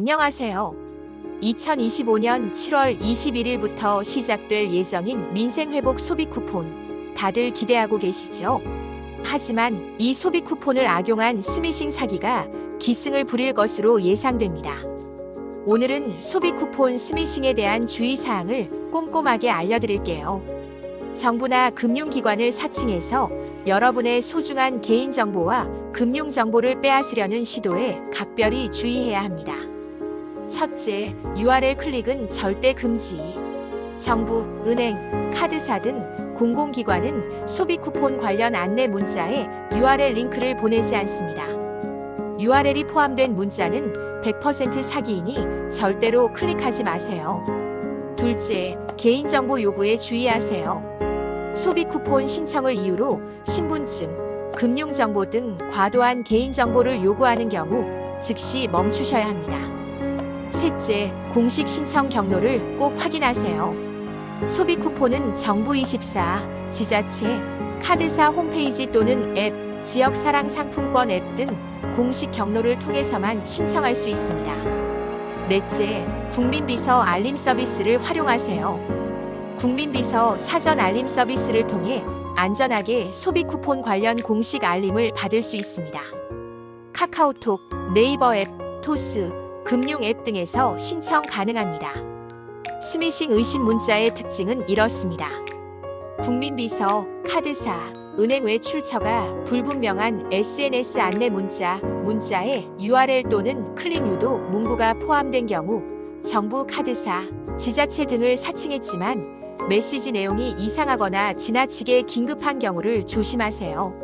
안녕하세요. 2025년 7월 21일부터 시작될 예정인 민생회복 소비 쿠폰. 다들 기대하고 계시죠? 하지만 이 소비 쿠폰을 악용한 스미싱 사기가 기승을 부릴 것으로 예상됩니다. 오늘은 소비 쿠폰 스미싱에 대한 주의사항을 꼼꼼하게 알려드릴게요. 정부나 금융기관을 사칭해서 여러분의 소중한 개인정보와 금융정보를 빼앗으려는 시도에 각별히 주의해야 합니다. 첫째, URL 클릭은 절대 금지. 정부, 은행, 카드사 등 공공기관은 소비 쿠폰 관련 안내 문자에 URL 링크를 보내지 않습니다. URL이 포함된 문자는 100% 사기이니 절대로 클릭하지 마세요. 둘째, 개인정보 요구에 주의하세요. 소비 쿠폰 신청을 이유로 신분증, 금융정보 등 과도한 개인정보를 요구하는 경우 즉시 멈추셔야 합니다. 셋째, 공식 신청 경로를 꼭 확인하세요. 소비 쿠폰은 정부 24, 지자체, 카드사 홈페이지 또는 앱, 지역 사랑 상품권 앱 등 공식 경로를 통해서만 신청할 수 있습니다. 넷째, 국민비서 알림 서비스를 활용하세요. 국민비서 사전 알림 서비스를 통해 안전하게 소비 쿠폰 관련 공식 알림을 받을 수 있습니다. 카카오톡, 네이버 앱, 토스, 금융 앱 등에서 신청 가능합니다. 스미싱 의심 문자의 특징은 이렇습니다. 국민비서, 카드사, 은행 외출처가 불분명한 SNS 안내 문자, 문자에 URL 또는 클릭 유도 문구가 포함된 경우 정부 카드사, 지자체 등을 사칭했지만 메시지 내용이 이상하거나 지나치게 긴급한 경우를 조심하세요.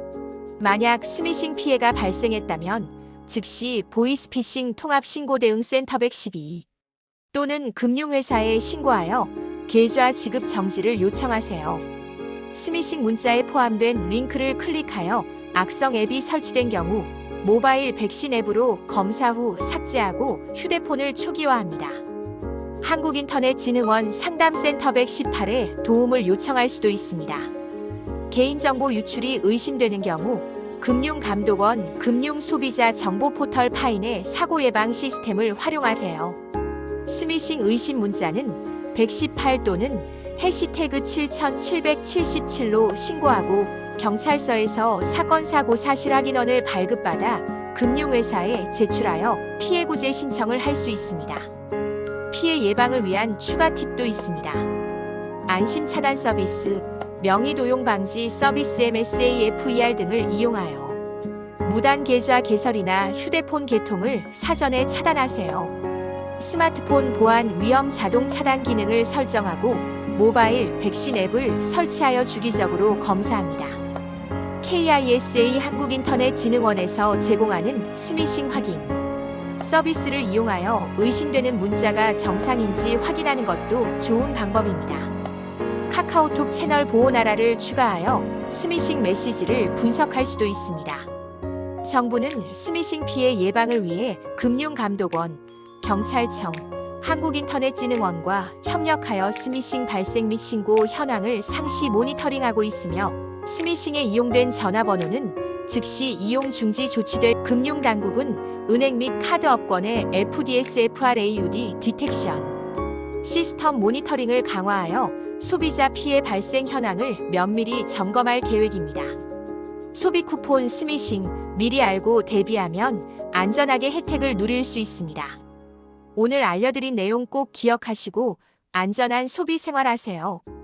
만약 스미싱 피해가 발생했다면 즉시 보이스피싱 통합신고 대응 센터 112 또는 금융회사에 신고하여 계좌 지급 정지를 요청하세요. 스미싱 문자에 포함된 링크를 클릭하여 악성 앱이 설치된 경우 모바일 백신 앱으로 검사 후 삭제하고 휴대폰을 초기화합니다. 한국인터넷진흥원 상담센터 118에 도움을 요청할 수도 있습니다. 개인정보 유출이 의심되는 경우 금융감독원 금융소비자 정보포털 파인의 사고 예방 시스템을 활용하세요. 스미싱 의심 문자는 118 또는 해시태그 7777로 신고하고 경찰서에서 사건 사고 사실 확인원을 발급받아 금융회사에 제출하여 피해 구제 신청을 할 수 있습니다. 피해 예방을 위한 추가 팁도 있습니다. 안심 차단 서비스, 명의 도용 방지 서비스 MSAFER 등을 이용하여 무단 계좌 개설이나 휴대폰 개통을 사전에 차단하세요. 스마트폰 보안 위험 자동 차단 기능을 설정하고 모바일 백신 앱을 설치하여 주기적으로 검사합니다. KISA 한국인터넷진흥원에서 제공하는 스미싱 확인 서비스를 이용하여 의심되는 문자가 정상인지 확인하는 것도 좋은 방법입니다. 카카오톡 채널 보호 나라를 추가하여 스미싱 메시지를 분석할 수도 있습니다. 정부는 스미싱 피해 예방을 위해 금융감독원, 경찰청, 한국인터넷진흥원과 협력하여 스미싱 발생 및 신고 현황을 상시 모니터링하고 있으며 스미싱에 이용된 전화번호는 즉시 이용 중지 조치될 금융당국은 은행 및 카드업권의 FDSFRAUD 디텍션 시스템 모니터링을 강화하여 소비자 피해 발생 현황을 면밀히 점검할 계획입니다. 소비 쿠폰 스미싱 미리 알고 대비하면 안전하게 혜택을 누릴 수 있습니다. 오늘 알려드린 내용 꼭 기억하시고 안전한 소비 생활하세요.